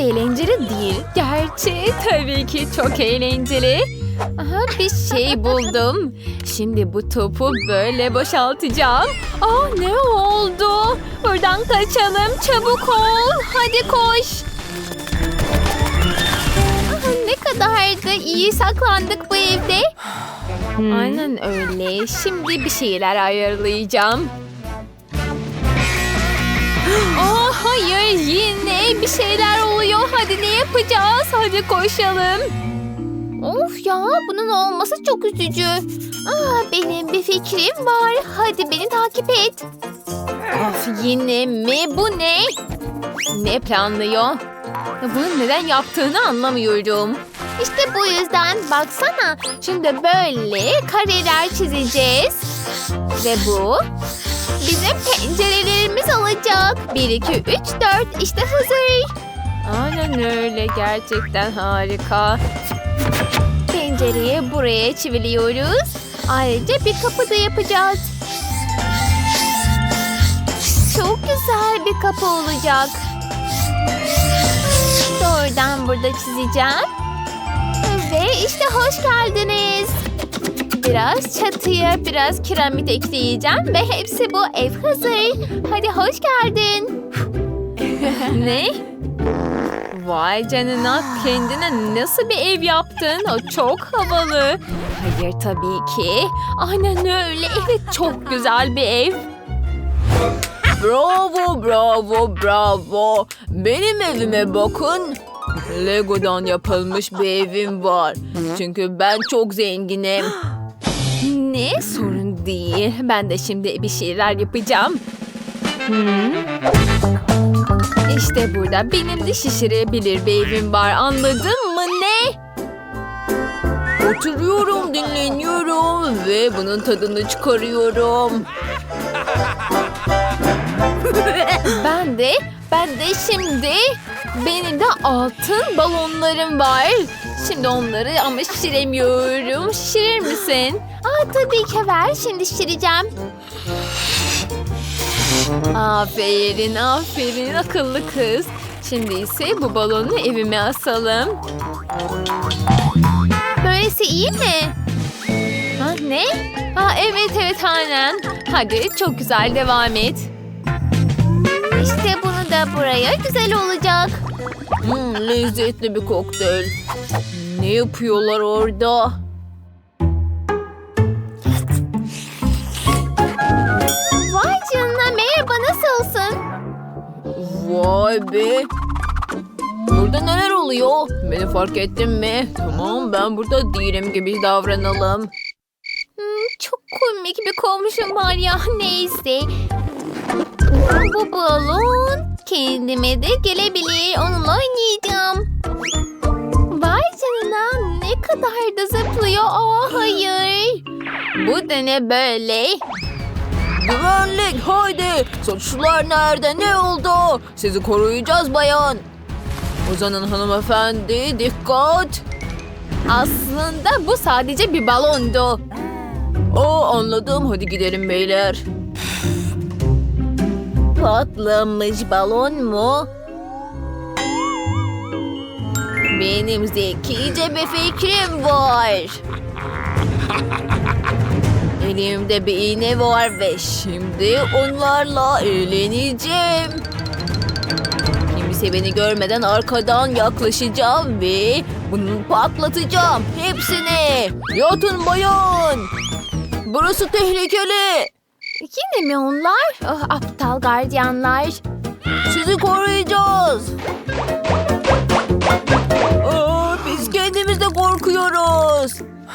eğlenceli değil. Gerçi tabii ki çok eğlenceli. Aha bir şey buldum. Şimdi bu topu böyle boşaltacağım. Aa ne oldu? Buradan kaçalım. Çabuk ol. Hadi koş. Aha, ne kadar da iyi saklandık bu evde. Aynen öyle. Şimdi bir şeyler ayarlayacağım. Aa hayır yine bir şeyler yapacağız? Hadi koşalım. Of ya bunun olması çok üzücü. Aa, benim bir fikrim var. Hadi beni takip et. Of yine mi? Bu ne? Ne planlıyor? Bunu neden yaptığını anlamıyorum. İşte bu yüzden baksana. Şimdi böyle kareler çizeceğiz. Ve bu bizim pencerelerimiz olacak. 1, 2, 3, 4 işte hazır. Aynen öyle gerçekten harika. Pencereyi buraya çiviliyoruz. Ayrıca bir kapı da yapacağız. Çok güzel bir kapı olacak. Doğrudan burada çizeceğim. Ve işte hoş geldiniz. Biraz çatıya biraz kiremit ekleyeceğim ve hepsi bu ev hazır. Hadi hoş geldin. ne? Vay canına kendine nasıl bir ev yaptın? O çok havalı. Hayır tabii ki. Aynen öyle. Evet çok güzel bir ev. Bravo, bravo, bravo. Benim evime bakın. Lego'dan yapılmış bir evim var. Çünkü ben çok zenginim. Ne? Sorun değil. Ben de şimdi bir şeyler yapacağım. Hmm. İşte burada benim de şişirebilir bir evim var. Anladın mı ne? Oturuyorum, dinleniyorum ve bunun tadını çıkarıyorum. Ben de, ben de şimdi benim de altın balonlarım var. Şimdi onları ama şişiremiyorum. Şişirir misin? Aa tabii ki ver. Şimdi şişireceğim. Aferin, aferin akıllı kız. Şimdi ise bu balonu evime asalım. Böylesi iyi mi? Ha, ne? Ha, evet evet aynen. Hadi çok güzel devam et. İşte bunu da buraya güzel olacak. Hmm, lezzetli bir kokteyl. Ne yapıyorlar orada? Vay be. Burada neler oluyor? Beni fark ettin mi? Tamam ben burada değilim gibi davranalım. Hmm, çok komik bir komşum var ya neyse. Bu balon kendime de gelebilir. Onunla oynayacağım. Vay canına ne kadar da zıplıyor. Aa hayır. Bu da ne böyle? Güvenlik haydi. Suçlular nerede? Ne oldu? Sizi koruyacağız bayan. Uzanın hanımefendi dikkat. Aslında bu sadece bir balondu. Oo anladım hadi gidelim beyler. Patlamış balon mu? Benim zekice bir fikrim var. Elimde bir iğne var ve şimdi onlarla eğleneceğim. Kimse beni görmeden arkadan yaklaşacağım ve bunu patlatacağım. Hepsini. Yatın bayan. Burası tehlikeli. Yine mi onlar? Ah, aptal gardiyanlar. Sizi koruyacağız. Aa, biz kendimiz de korkuyoruz.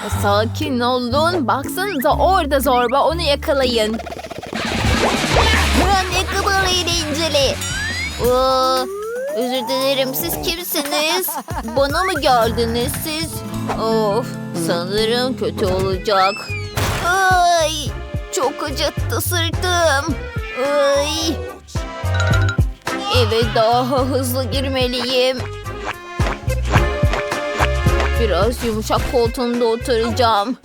Sakin olun. Baksanıza orada zorba onu yakalayın. Ne kadar eğlenceli. Aa, özür dilerim siz kimsiniz? Bana mı geldiniz siz? Of sanırım kötü olacak. Ay çok acıttı sırtım. Ay. Eve daha hızlı girmeliyim. Biraz yumuşak koltuğumda oturacağım.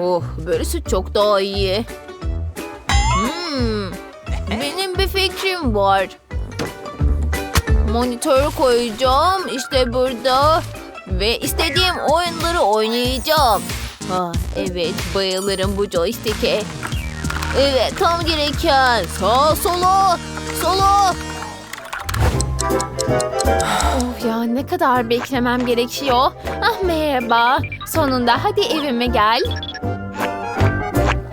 Oh, böylesi çok daha iyi. Hmm, benim bir fikrim var. Monitör koyacağım işte burada. Ve istediğim oyunları oynayacağım. Ha, evet bayılırım bu joystick'e. Evet tam gereken. Sağ sola. Sola. Of ya ne kadar beklemem gerekiyor. Ah merhaba. Sonunda hadi evime gel.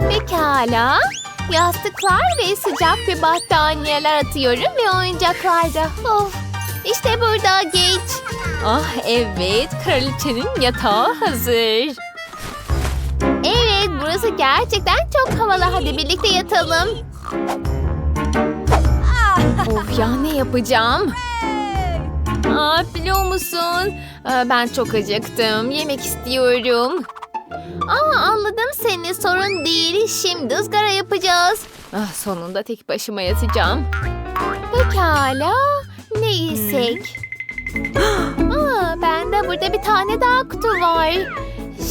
Pekala. Yastıklar ve sıcak bir battaniyeler atıyorum ve oyuncaklar da. Of. İşte burada geç. Ah evet kraliçenin yatağı hazır. Evet burası gerçekten çok havalı. Hadi birlikte yatalım. of ya ne yapacağım? Aa, biliyor musun? Aa, ben çok acıktım. Yemek istiyorum. Aa, anladım seni. Sorun değil. Şimdi ızgara yapacağız. Ah, sonunda tek başıma yatacağım. Pekala. Ne yesek? Aa, bende burada bir tane daha kutu var.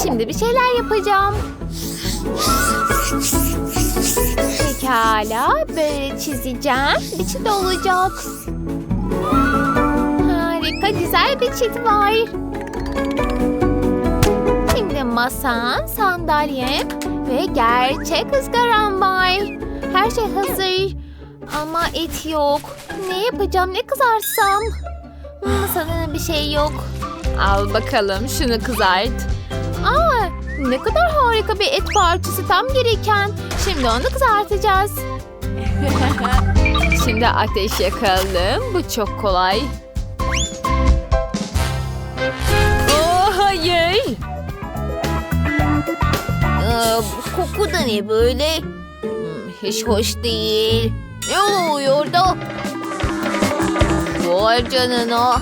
Şimdi bir şeyler yapacağım. Pekala. Böyle çizeceğim. İçinde olacak. Harika güzel bir çit var. Şimdi masam, sandalyem ve gerçek ızgaram var. Her şey hazır. Ama et yok. Ne yapacağım, ne kızarsam? Hmm, sanırım bir şey yok. Al bakalım şunu kızart. Aa, ne kadar harika bir et parçası tam gereken. Şimdi onu kızartacağız. Şimdi ateş yakalım. Bu çok kolay. Hayır. Aa, bu koku da ne böyle? Hmm, hiç hoş değil. Ne oluyor da? Vay canına.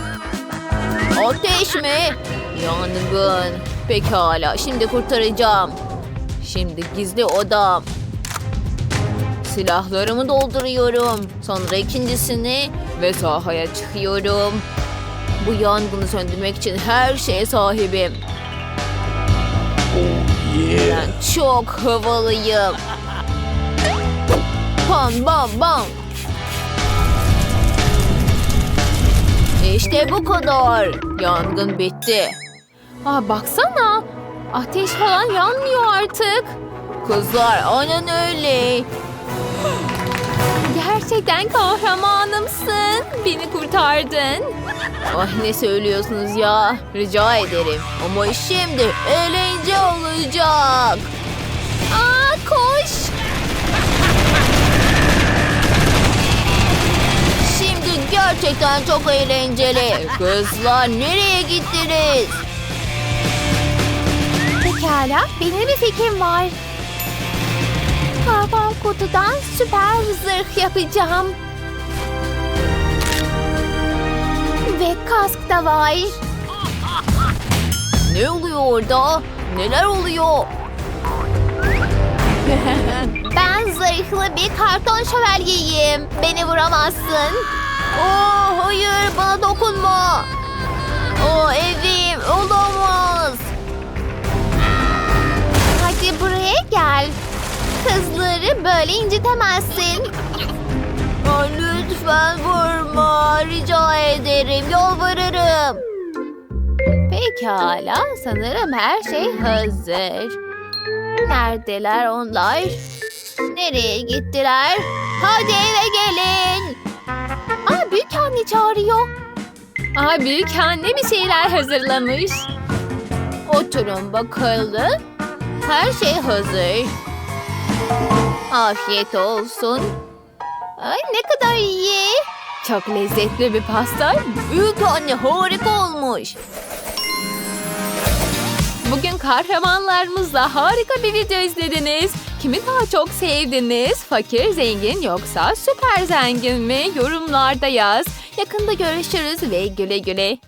Ateş mi? Yangın. Pekala şimdi kurtaracağım. Şimdi gizli odam. Silahlarımı dolduruyorum. Sonra ikincisini ve sahaya çıkıyorum. Bu yangını söndürmek için her şeye sahibim. Ben çok havalıyım. Bam bam bam. İşte bu kadar. Yangın bitti. Aa, baksana. Ateş falan yanmıyor artık. Kızlar aynen öyle. Gerçekten kahramanımsın. Kurtardın. Ah ne söylüyorsunuz ya? Rica ederim. Ama şimdi eğlence olacak. Aa, koş. Şimdi gerçekten çok eğlenceli. Kızlar nereye gittiniz? Pekala, benim bir fikrim var. Karton kutudan süper zırh yapacağım. Ve kask da var. Ne oluyor orada? Neler oluyor? Ben zırhlı bir karton şövalyeyim. Beni vuramazsın. Oh hayır bana dokunma. Oh evim olamaz. Hadi buraya gel. Kızları böyle incitemezsin. Lütfen vurma. Rica ederim. Yalvarırım. Pekala, sanırım her şey hazır. Neredeler onlar? Nereye gittiler? Hadi eve gelin. Aa, büyük anne çağırıyor. Aa, büyük anne bir şeyler hazırlamış. Oturun bakalım. Her şey hazır. Afiyet olsun. Ay ne kadar iyi. Çok lezzetli bir pasta. Büyük anne harika olmuş. Bugün kahramanlarımızla harika bir video izlediniz. Kimi daha çok sevdiniz? Fakir, zengin yoksa süper zengin mi? Yorumlarda yaz. Yakında görüşürüz ve güle güle.